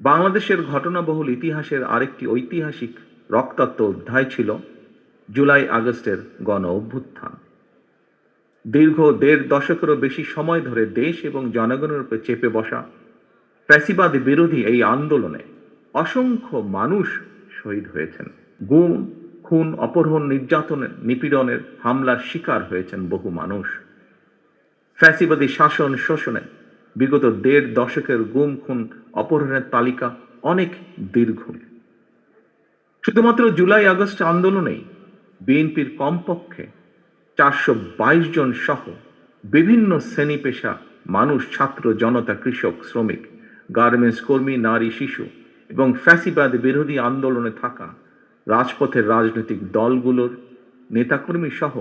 বাংলাদেশের ঘটনাবহুল ইতিহাসের আরেকটি ঐতিহাসিক রক্তাক্ত অধ্যায় ছিল জুলাই আগস্টের গণ অভ্যুত্থান। দীর্ঘ দেড় দশকেরও বেশি সময় ধরে দেশ এবং জনগণের উপর চেপে বসা ফ্যাসিবাদ বিরোধী এই আন্দোলনে অসংখ্য মানুষ শহীদ হয়েছেন। গুম, খুন, অপহরণ নির্যাতনের নিপীড়নের হামলার শিকার হয়েছেন বহু মানুষ। ফ্যাসিবাদী শাসন শোষণে বিগত দেড় দশকের গুম খুন অপহরণের তালিকা অনেক দীর্ঘ। শুধুমাত্র জুলাই আগস্ট আন্দোলনেই বিএনপির কমপক্ষে চারশো বাইশ জন সহ বিভিন্ন শ্রেণি পেশা মানুষ, ছাত্র, জনতা, কৃষক, শ্রমিক, গার্মেন্টস কর্মী, নারী, শিশু এবং ফ্যাসিবাদ বিরোধী আন্দোলনে থাকা রাজপথের রাজনৈতিক দলগুলোর নেতাকর্মী সহ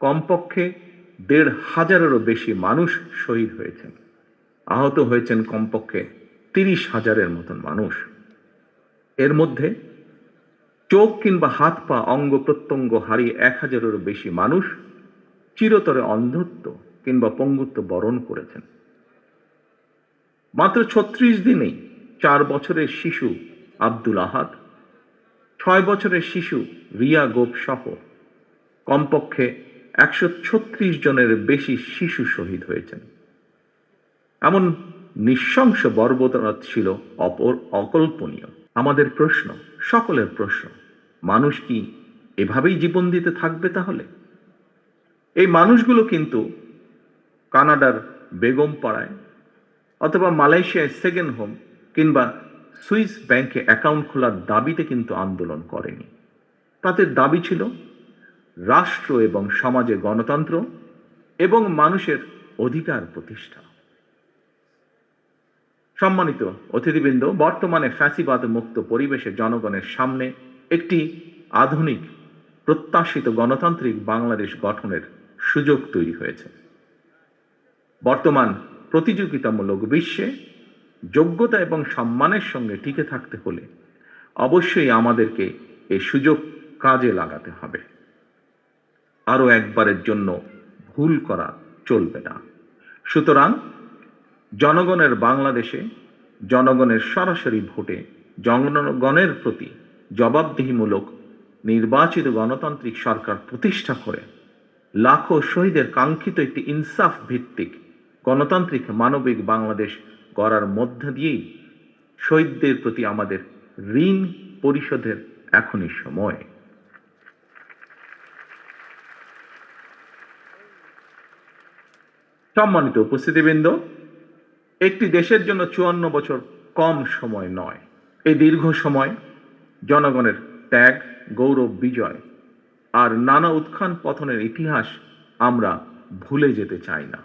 কমপক্ষে দেড় হাজারেরও বেশি মানুষ শহীদ হয়েছেন। আহত হয়েছেন কমপক্ষে তিরিশ হাজারের মতন মানুষ। এর মধ্যে চোখ কিংবা হাত পা অঙ্গ প্রত্যঙ্গ হারিয়ে এক হাজারেরও বেশি মানুষ চিরতরে অন্ধত্ব কিংবা পঙ্গুত্ব বরণ করেছেন। মাত্র ছত্রিশ দিনেই চার বছরের শিশু আব্দুল আহাদ, ছয় বছরের শিশু রিয়া গোপ সহ কমপক্ষে একশো ছত্রিশ জনের বেশি শিশু শহীদ হয়েছেন। এমন নৃশংস বর্বরতা ছিল অপর অকল্পনীয়। আমাদের প্রশ্ন, সকলের প্রশ্ন, মানুষ কি এভাবেই জীবন দিতে থাকবে তাহলে? এই মানুষগুলো কিন্তু কানাডার বেগম পাড়ায় অথবা মালয়েশিয়ায় সেকেন্ড হোম কিংবা সুইস ব্যাংকে অ্যাকাউন্ট খোলার দাবিতে কিন্তু আন্দোলন করেনি। তাদের দাবি ছিল রাষ্ট্র এবং সমাজে গণতন্ত্র এবং মানুষের অধিকার প্রতিষ্ঠা। সম্মানিত অতিথিবৃন্দ, বর্তমানে ফ্যাসিবাদ মুক্ত পরিবেশে জনগণের সামনে একটি আধুনিক, প্রত্যাশিত গণতান্ত্রিক বাংলাদেশ গঠনের সুযোগ তৈরি হয়েছে। বর্তমান প্রতিযোগিতামূলক বিশ্বে যোগ্যতা এবং সম্মানের সঙ্গে টিকে থাকতে হলে অবশ্যই আমাদেরকে এই সুযোগ কাজে লাগাতে হবে। আরও একবারের জন্য ভুল করা চলবে না। সুতরাং জনগণের বাংলাদেশে, জনগণের সরাসরি ভোটে, জনগণের প্রতি জবাবদিহিমূলক নির্বাচিত গণতান্ত্রিক সরকার প্রতিষ্ঠা করে, লাখো শহীদের কাঙ্ক্ষিত একটি ইনসাফ ভিত্তিক গণতান্ত্রিক মানবিক বাংলাদেশ গড়ার মধ্য দিয়েই শহীদদের প্রতি আমাদের ঋণ পরিশোধের এখনই সময়। সম্মানিত উপস্থিতিবৃন্দ একটি দেশের জন্য চুয়ান্ন বছর কম সময় নয়। এই দীর্ঘ সময়, জনগণের ত্যাগ, গৌরব, বিজয় আর নানা উত্থান পতনের ইতিহাস আমরা ভুলে যেতে চাই না।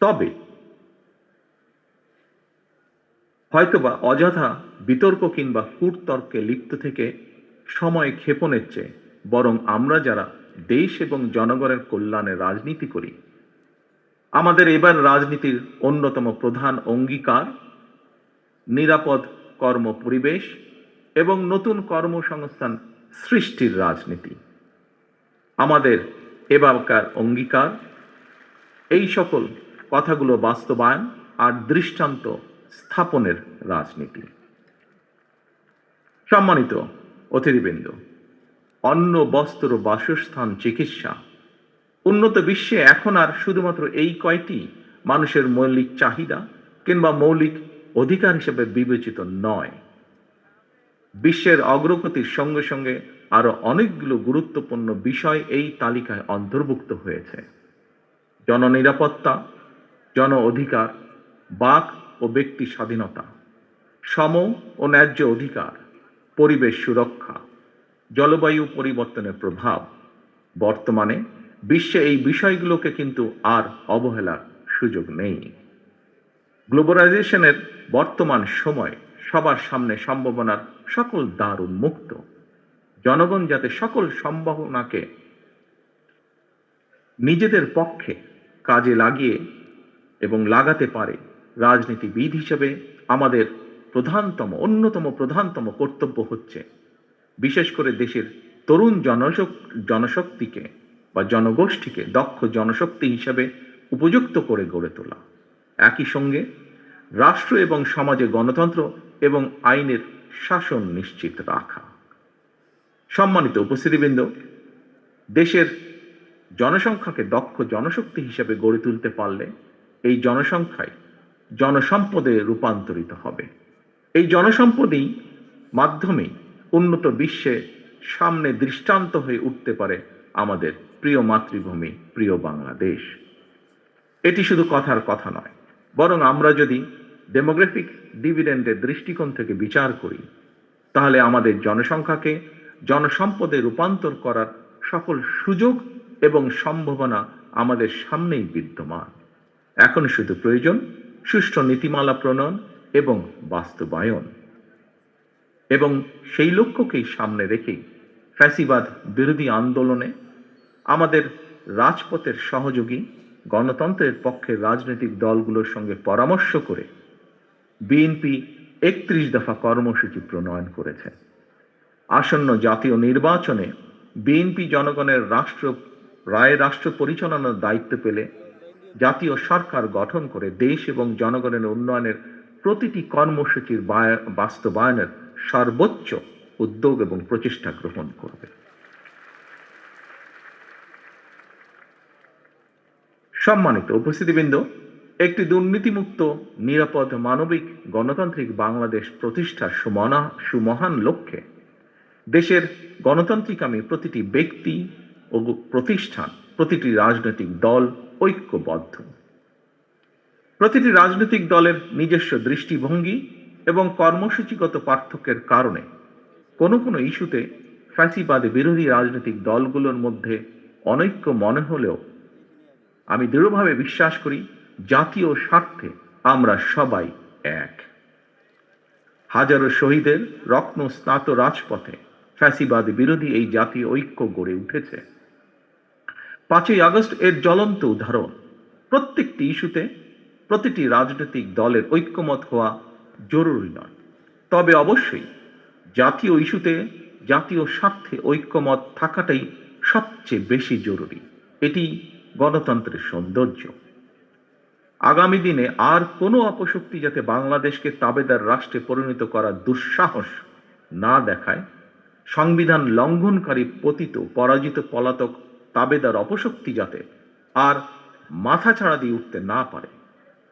তবে হয়তোবা অযথা বিতর্ক কিংবা কূটতর্কে লিপ্ত থেকে সময় ক্ষেপণের চেয়ে বরং আমরা যারা দেশ এবং জনগণের কল্যাণে রাজনীতি করি আমাদের এবার রাজনীতির অন্যতম প্রধান অঙ্গীকার, নিরাপদ কর্ম পরিবেশ এবং নতুন কর্মসংস্থান সৃষ্টির রাজনীতি। আমাদের এবারকার অঙ্গীকার, এই সকল কথাগুলো বাস্তবায়ন আর দৃষ্টান্ত স্থাপনের রাজনীতি। সম্মানিত অতিথিবৃন্দ, অন্ন, বস্ত্র, বাসস্থান, চিকিৎসা উন্নত বিশ্বে এখন আর শুধুমাত্র এই কয়টি মানুষের মৌলিক চাহিদা কিংবা মৌলিক অধিকার হিসেবে বিবেচিত নয়। বিশ্বের অগ্রগতির সঙ্গে সঙ্গে আরও অনেকগুলো গুরুত্বপূর্ণ বিষয় এই তালিকায় অন্তর্ভুক্ত হয়েছে। জননিরাপত্তা জন অধিকার বাক ও ব্যক্তি স্বাধীনতা, সম ও ন্যায্য অধিকার, পরিবেশ সুরক্ষা, জলবায়ু পরিবর্তনের প্রভাব, বর্তমানে বিশ্বে এই বিষয়গুলোকে কিন্তু আর অবহেলার সুযোগ নেই। গ্লোবালাইজেশনের বর্তমান সময় সবার সামনে সম্ভাবনার সকল দ্বার উন্মুক্ত জনগণ যাতে সকল সম্ভাবনাকে নিজেদের পক্ষে কাজে লাগিয়ে এবং লাগাতে পারে, রাজনীতিবিদ হিসেবে আমাদের প্রধানতম, অন্যতম প্রধানতম কর্তব্য হচ্ছে, বিশেষ করে দেশের তরুণ জনশক, জনশক্তিকে বা জনগোষ্ঠীকে দক্ষ জনশক্তি হিসেবে উপযুক্ত করে গড়ে তোলা। একই সঙ্গে রাষ্ট্র এবং সমাজে গণতন্ত্র এবং আইনের শাসন নিশ্চিত রাখা। সম্মানিত উপস্থিতিবৃন্দ, দেশের জনসংখ্যাকে দক্ষ জনশক্তি হিসেবে গড়ে তুলতে পারলে এই জনসংখ্যায় জনসম্পদে রূপান্তরিত হবে। এই জনসম্পদই মাধ্যমেই উন্নত বিশ্বে সামনে দৃষ্টান্ত হয়ে উঠতে পারে আমাদের প্রিয় মাতৃভূমি, প্রিয় বাংলাদেশ। এটি শুধু কথার কথা নয়, বরং আমরা যদি ডেমোগ্রাফিক ডিভিডেন্ডের দৃষ্টিকোণ থেকে বিচার করি, তাহলে আমাদের জনসংখ্যাকে জনসম্পদে রূপান্তর করার সকল সুযোগ এবং সম্ভাবনা আমাদের সামনেই বিদ্যমান। এখন শুধু প্রয়োজন সুষ্ঠু নীতিমালা প্রণয়ন এবং বাস্তবায়ন। এবং সেই লক্ষ্যকেই সামনে রেখেই ফ্যাসিবাদ বিরোধী আন্দোলনে আমাদের রাজপথের সহযোগী গণতন্ত্রের পক্ষে রাজনৈতিক দলগুলোর সঙ্গে পরামর্শ করে বিএনপি একত্রিশ দফা কর্মসূচি প্রণয়ন করেছে। আসন্ন জাতীয় নির্বাচনে বিএনপি জনগণের রাষ্ট্র, রায় রাষ্ট্র পরিচালনার দায়িত্ব পেলে জাতীয় সরকার গঠন করে দেশ এবং জনগণের উন্নয়নের প্রতিটি কর্মসূচির বাস্তবায়নের সর্বোচ্চ উদ্যোগ এবং প্রচেষ্টা গ্রহণ করবে। সম্মানিত উপস্থিতিবৃন্দ, একটি দুর্নীতিমুক্ত, নিরাপদ, মানবিক, গণতান্ত্রিক বাংলাদেশ প্রতিষ্ঠার সুমনা, সুমহান লক্ষ্যে দেশের গণতান্ত্রিক আমি প্রতিটি ব্যক্তি ও প্রতিষ্ঠান, প্রতিটি রাজনৈতিক দল ঐক্যবদ্ধ। প্রতিটি রাজনৈতিক দলের নিজস্ব দৃষ্টিভঙ্গি এবং কর্মসূচিগত পার্থক্যের কারণে কোনো কোনো ইস্যুতে ফ্যাসিবাদ বিরোধী রাজনৈতিক দলগুলোর মধ্যে অনৈক্য মনে হলেও আমি দৃঢ়ভাবে বিশ্বাস করি, জাতীয় স্বার্থে আমরা সবাই এক। হাজারো শহীদের রত্ন স্নাত রাজপথে ফ্যাসিবাদ বিরোধী এই জাতীয় ঐক্য গড়ে উঠেছে। পাঁচই আগস্ট এর জ্বলন্ত উদাহরণ। প্রত্যেকটি ইস্যুতে প্রতিটি রাজনৈতিক দলের ঐক্যমত হওয়া জরুরি নয়। তবে অবশ্যই জাতীয় ইস্যুতে জাতীয় স্বার্থে ঐক্যমত থাকাটাই সবচেয়ে বেশি জরুরি। এটি গণতন্ত্রের সৌন্দর্য। আগামী দিনে আর কোনো অপশক্তি যাতে বাংলাদেশকে তাবেদার রাষ্ট্রে পরিণত করার দুঃসাহস না দেখায়, সংবিধান লঙ্ঘনকারী পতিত পরাজিত পলাতক তাবেদার অপশক্তি যাতে আর মাথা ছাড়া দিয়ে উঠতে না পারে,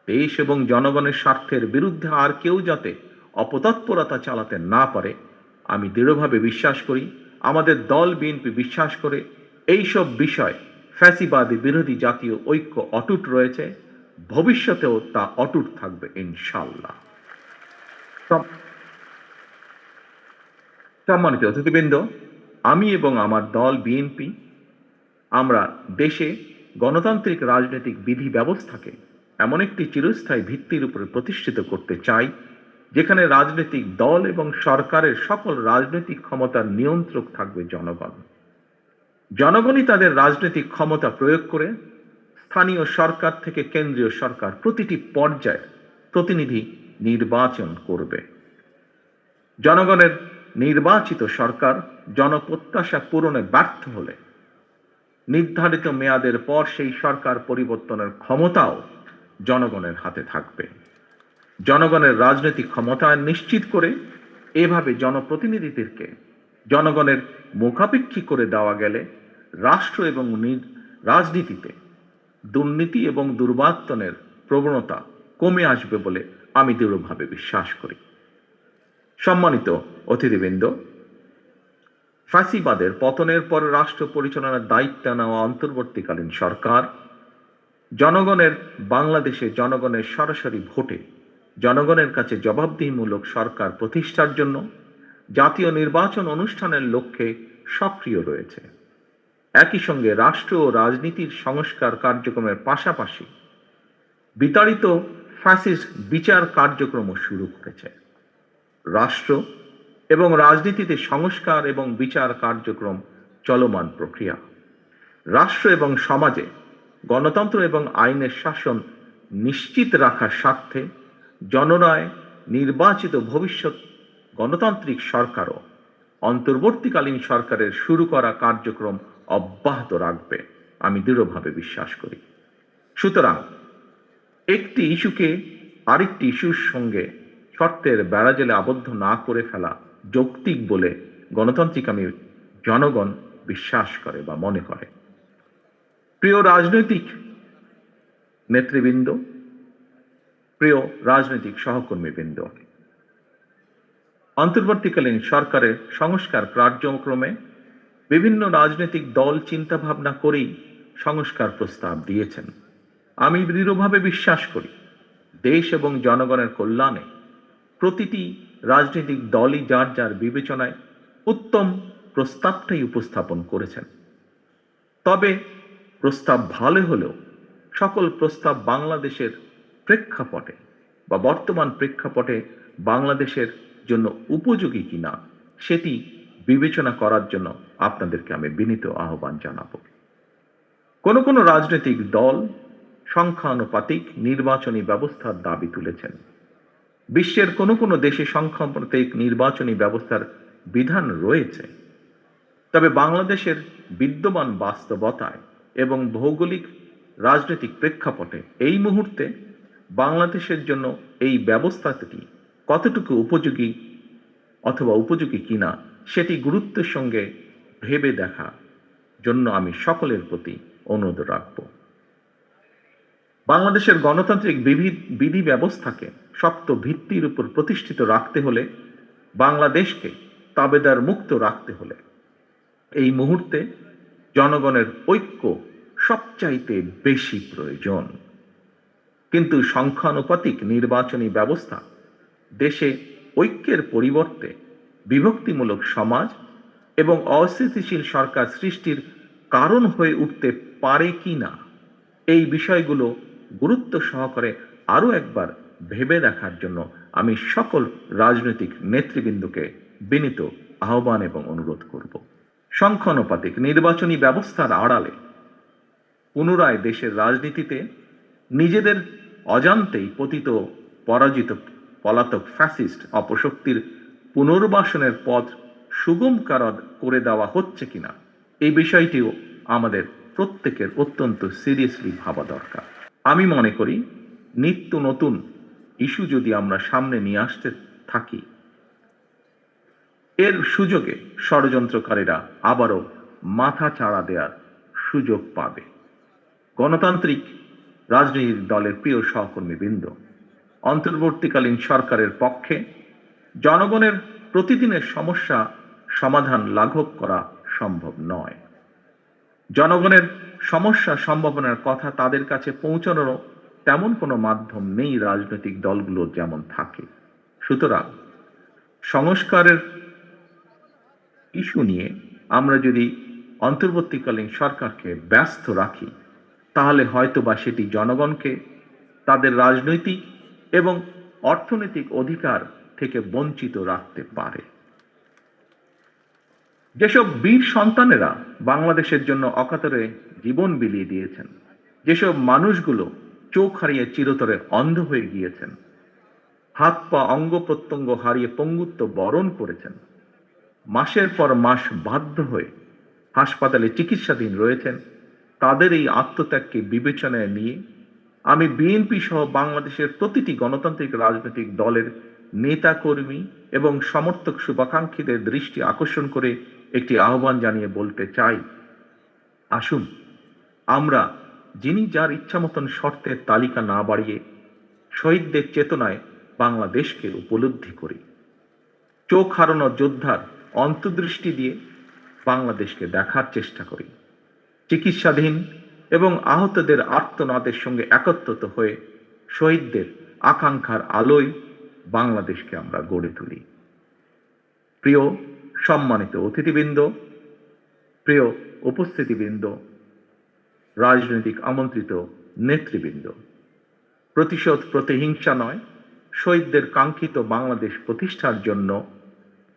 দেশ এবং জনগণের স্বার্থের বিরুদ্ধে আর কেউ যাতে অপতৎপরতা চালাতে না পারে, আমি দৃঢ়ভাবে বিশ্বাস করি, আমাদের দল বিএনপি বিশ্বাস করে, এইসব বিষয় ফ্যাসিবাদী বিরোধী জাতীয় ঐক্য অটুট রয়েছে, ভবিষ্যতেও তা অটুট থাকবে ইনশাল্লাহ সম্মানিত অতিথিবৃন্দ, আমি এবং আমার দল বিএনপি, আমরা দেশে গণতান্ত্রিক রাজনৈতিক বিধি ব্যবস্থাকে এমন একটি চিরস্থায়ী ভিত্তির উপরে প্রতিষ্ঠিত করতে চাই, যেখানে রাজনৈতিক দল এবং সরকারের সকল রাজনৈতিক ক্ষমতার নিয়ন্ত্রক থাকবে জনগণ। জনগণই তাদের রাজনৈতিক ক্ষমতা প্রয়োগ করে স্থানীয় সরকার থেকে কেন্দ্রীয় সরকার প্রতিটি পর্যায়ে প্রতিনিধি নির্বাচন করবে। জনগণের নির্বাচিত সরকার জনপ্রত্যাশা পূরণে ব্যর্থ হলে নির্ধারিত মেয়াদের পর সেই সরকার পরিবর্তনের ক্ষমতাও জনগণের হাতে থাকবে। জনগণের রাজনৈতিক ক্ষমতা নিশ্চিত করে এভাবে জনপ্রতিনিধিদেরকে জনগণের মুখাপেক্ষী করে দেওয়া গেলে রাষ্ট্র এবং রাজনীতিতে দুর্নীতি এবং দুর্বাতনের প্রবণতা কমে আসবে বলে আমি দৃঢ়ভাবে বিশ্বাস করি। সম্মানিত অতিথিবৃন্দ ফ্যাসিবাদের পতনের পর রাষ্ট্র পরিচালনার দায়িত্ব নেওয়া অন্তর্বর্তীকালীন সরকার, জনগণের বাংলাদেশে জনগণের সরাসরি ভোটে জনগণের কাছে জবাবদিহিমূলক সরকার প্রতিষ্ঠার জন্য জাতীয় নির্বাচন অনুষ্ঠানের লক্ষ্যে সক্রিয় রয়েছে। একই সঙ্গে রাষ্ট্র ও রাজনীতির সংস্কার কার্যক্রমের পাশাপাশি বিতাড়িত ফ্যাসিস্ট বিচার কার্যক্রমও শুরু করেছে। রাষ্ট্র এবং রাজনীতিতে সংস্কার এবং বিচার কার্যক্রম চলমান প্রক্রিয়া। রাষ্ট্র এবং সমাজে গণতন্ত্র এবং আইনের শাসন নিশ্চিত রাখার স্বার্থে জনরায় নির্বাচিত ভবিষ্যৎ গণতান্ত্রিক সরকারও অন্তর্বর্তীকালীন সরকারের শুরু করা কার্যক্রম অব্যাহত রাখবে। আমি দৃঢ়ভাবে বিশ্বাস করি। সুতরাং একটি ইস্যুকে আরেকটি ইস্যুর সঙ্গে শর্তের বেড়াজেলে আবদ্ধ না করে ফেলা যৌক্তিক বলে গণতান্ত্রিক আমি জনগণ বিশ্বাস করে বা মনে করে। প্রিয় রাজনৈতিক নেতৃবৃন্দ, প্রিয় রাজনৈতিক সহকর্মীবৃন্দ, অন্তর্বর্তীকালীন সরকারের সংস্কার কার্যক্রমে বিভিন্ন রাজনৈতিক দল চিন্তা ভাবনা করেই সংস্কার প্রস্তাব দিয়েছেন। আমি দৃঢ়ভাবে বিশ্বাস করি, দেশ এবং জনগণের কল্যাণে প্রতিটি রাজনৈতিক দলই যার যার বিবেচনায় উত্তম প্রস্তাবটাই উপস্থাপন করেছেন। তবে প্রস্তাব ভালো হলেও সকল প্রস্তাব বাংলাদেশের প্রেক্ষাপটে বা বর্তমান প্রেক্ষাপটে বাংলাদেশের জন্য উপযোগী কিনা, সেটি বিবেচনা করার জন্য আপনাদেরকে আমি বিনীত আহ্বান জানাব। কোন কোন রাজনৈতিক দল সংখ্যানুপাতিক নির্বাচনী ব্যবস্থার দাবি তুলেছেন। বিশ্বের কোন কোন দেশে সংখ্যানুপাতিক নির্বাচনী ব্যবস্থার বিধান রয়েছে। তবে বাংলাদেশের বিদ্যমান বাস্তবতায় এবং ভৌগোলিক রাজনৈতিক প্রেক্ষাপটে এই মুহূর্তে বাংলাদেশের জন্য এই ব্যবস্থাটি কতটুকু উপযোগী অথবা উপযোগী কিনা, সেটি গুরুত্বের সঙ্গে ভেবে দেখা জন্য আমি সকলের প্রতি অনুরোধ রাখব। বাংলাদেশের গণতান্ত্রিক বিধি- ব্যবস্থাকে শক্ত ভিত্তির উপর প্রতিষ্ঠিত রাখতে হলে বাংলাদেশকে তাবেদার মুক্ত রাখতে হলে এই মুহূর্তে জনগণের ঐক্য সবচাইতে বেশি প্রয়োজন। কিন্তু সংখ্যানুপাতিক নির্বাচনী ব্যবস্থা দেশে ঐক্যের পরিবর্তে বিভক্তিমূলক সমাজ এবং অস্থিতিশীল সরকার সৃষ্টির কারণ হয়ে উঠতে পারে কি না, এই বিষয়গুলো গুরুত্ব সহকারে আরও একবার ভেবে দেখার জন্য আমি সকল রাজনৈতিক নেতৃবৃন্দকে বিনীত আহ্বান এবং অনুরোধ করব। সংখ্যানুপাতিক নির্বাচনী ব্যবস্থার আড়ালে পুনরায় দেশের রাজনীতিতে নিজেদের অজান্তেই পতিত, পরাজিত পলাতক ফ্যাসিস্ট অপশক্তির পুনর্বাসনের পথ সুগম কারদ করে দেওয়া হচ্ছে কিনা এই বিষয়টিও আমাদের প্রত্যেকের অত্যন্ত সিরিয়াসলি ভাবা দরকার। আমি মনে করি, নিত্য নতুন ইস্যু যদি আমরা সামনে নিয়ে আসতে থাকি, এর সুযোগে ষড়যন্ত্রকারীরা আবারও মাথা চাড়া দেওয়ার সুযোগ পাবে। গণতান্ত্রিক রাজনৈতিক দলের প্রিয় সহকর্মীবৃন্দ অন্তর্বর্তীকালীন সরকারের পক্ষে জনগণের প্রতিদিনের সমস্যা সমাধান লাঘব করা সম্ভব নয়। জনগণের সমস্যা সম্ভাবনার কথা তাদের কাছে পৌঁছানোরও তেমন কোনো মাধ্যম নেই রাজনৈতিক দলগুলোর যেমন থাকে। সুতরাং সংস্কারের ইস্যু নিয়ে আমরা যদি অন্তর্বর্তীকালীন সরকারকে ব্যস্ত রাখি, তাহলে হয়তোবা সেটি জনগণকে, তাদের রাজনৈতিক এবং অর্থনৈতিক অধিকার থেকে বঞ্চিত রাখতে পারে। যেসব বীর সন্তানেরা বাংলাদেশের জন্য অকাতরে জীবন বিলিয়ে দিয়েছেন, যেসব মানুষগুলো চোখ হারিয়ে চিরতরে অন্ধ হয়ে গিয়েছেন, হাত পা অঙ্গ প্রত্যঙ্গ হারিয়ে পঙ্গুত্ব বরণ করেছেন, মাসের পর মাস বাধ্য হয়ে হাসপাতালে চিকিৎসাধীন রয়েছেন, তাদের এই আত্মত্যাগকে বিবেচনায় নিয়ে আমি বিএনপি সহ বাংলাদেশের প্রতিটি গণতান্ত্রিক রাজনৈতিক দলের নেতা কর্মী এবং সমর্থক শুভাকাঙ্ক্ষীদের দৃষ্টি আকর্ষণ করে একটি আহ্বান জানিয়ে বলতে চাই। আসুন, আমরা যিনি যার ইচ্ছা মতন শর্তের তালিকা না বাড়িয়ে শহীদদের চেতনায় বাংলাদেশকে উপলব্ধি করি। চোখ হারানো যোদ্ধার অন্তর্দৃষ্টি দিয়ে বাংলাদেশকে দেখার চেষ্টা করি। চিকিৎসাধীন এবং আহতদের আর্তনাদের সঙ্গে একত্রিত হয়ে শহীদদের আকাঙ্ক্ষার আলোয় বাংলাদেশকে আমরা গড়ে তুলি। প্রিয় সম্মানিত অতিথিবৃন্দ, প্রিয় উপস্থিতিবৃন্দ, রাজনৈতিক আমন্ত্রিত নেতৃবৃন্দ, প্রতিশোধ প্রতিহিংসা নয়, শহীদদের কাঙ্ক্ষিত বাংলাদেশ প্রতিষ্ঠার জন্য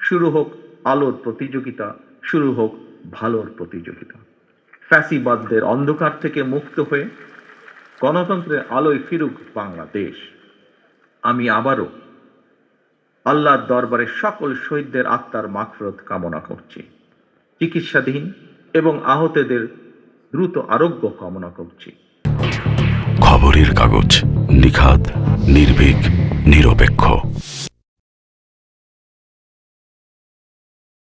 শুরু হোক আলোর প্রতিযোগিতা, শুরু হোক ভালোর প্রতিযোগিতা। ফ্যাসিবাদদের অন্ধকার থেকে মুক্ত হয়ে গণতন্ত্রের আলোয় ফিরুক বাংলাদেশ। আমি আবারও আল্লাহর দরবারে সকল শহীদদের আত্মার মাগফিরাত কামনা করছি। চিকিৎসাধীন এবং আহতদের দ্রুত আরোগ্য কামনা করছি। খবরের কাগজ নিখাত নির্ভীক, নিরপেক্ষ।